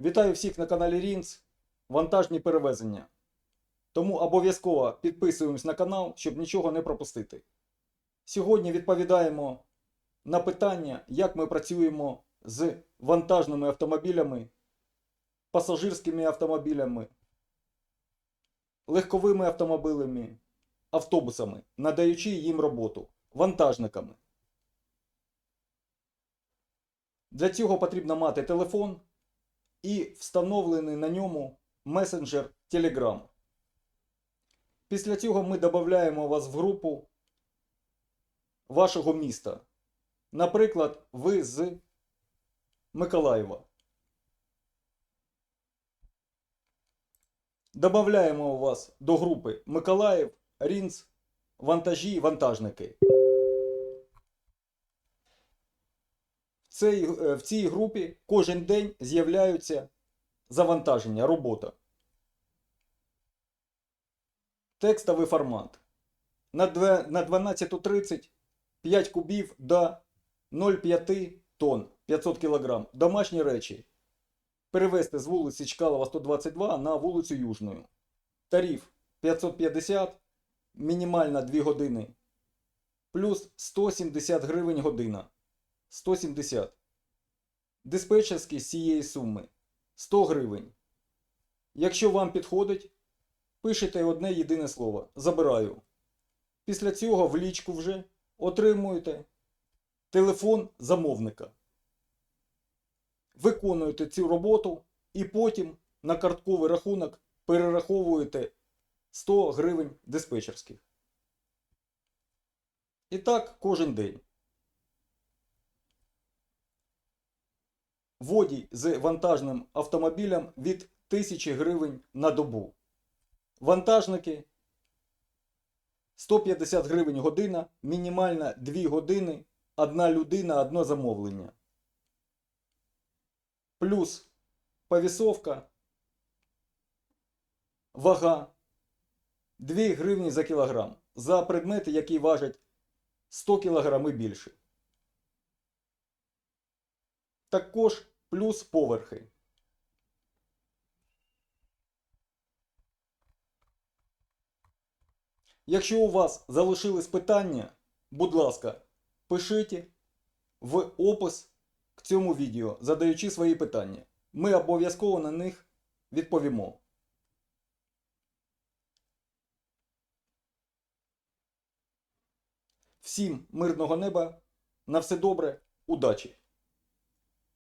Вітаю всіх на каналі Рінц. Вантажні перевезення. Тому обов'язково підписуємось на канал, щоб нічого не пропустити. Сьогодні відповідаємо на питання, як ми працюємо з вантажними автомобілями, пасажирськими автомобілями, легковими автомобілями, автобусами, надаючи їм роботу, вантажниками. Для цього потрібно мати телефон і встановлений на ньому месенджер Telegram. Після цього ми додаємо вас в групу вашого міста. Наприклад, ви з Миколаєва. Добавляємо вас до групи Миколаїв, Рінц, вантажі, вантажники. Цій, е, в цій групі кожен день з'являються завантаження, робота. Текстовий формат. На 12.30 5 кубів до 0,5 тонн 500 кг. Домашні речі. Перевезти з вулиці Чкалова 122 на вулицю Южною. Тариф 550, мінімальна 2 години. Плюс 170 гривень година. 170. Диспетчерський з цієї суми 100 гривень. Якщо вам підходить, пишете одне єдине слово Забираю. Після цього в лічку вже отримуєте телефон замовника. Виконуєте цю роботу і потім на картковий рахунок перераховуєте 100 гривень диспетчерських. І так кожен день. Водій з вантажним автомобілем від 1000 гривень на добу. Вантажники 150 гривень година, мінімальна 2 години, одна людина, одне замовлення. Плюс повісовка, вага 2 гривні за кілограм за предмети, які важать 100 кг і більше. Також плюс поверхи. Якщо у вас залишились питання, будь ласка, пишіть в опис к цьому відео, задаючи свої питання. Ми обов'язково на них відповімо. Всім мирного неба, на все добре, удачі!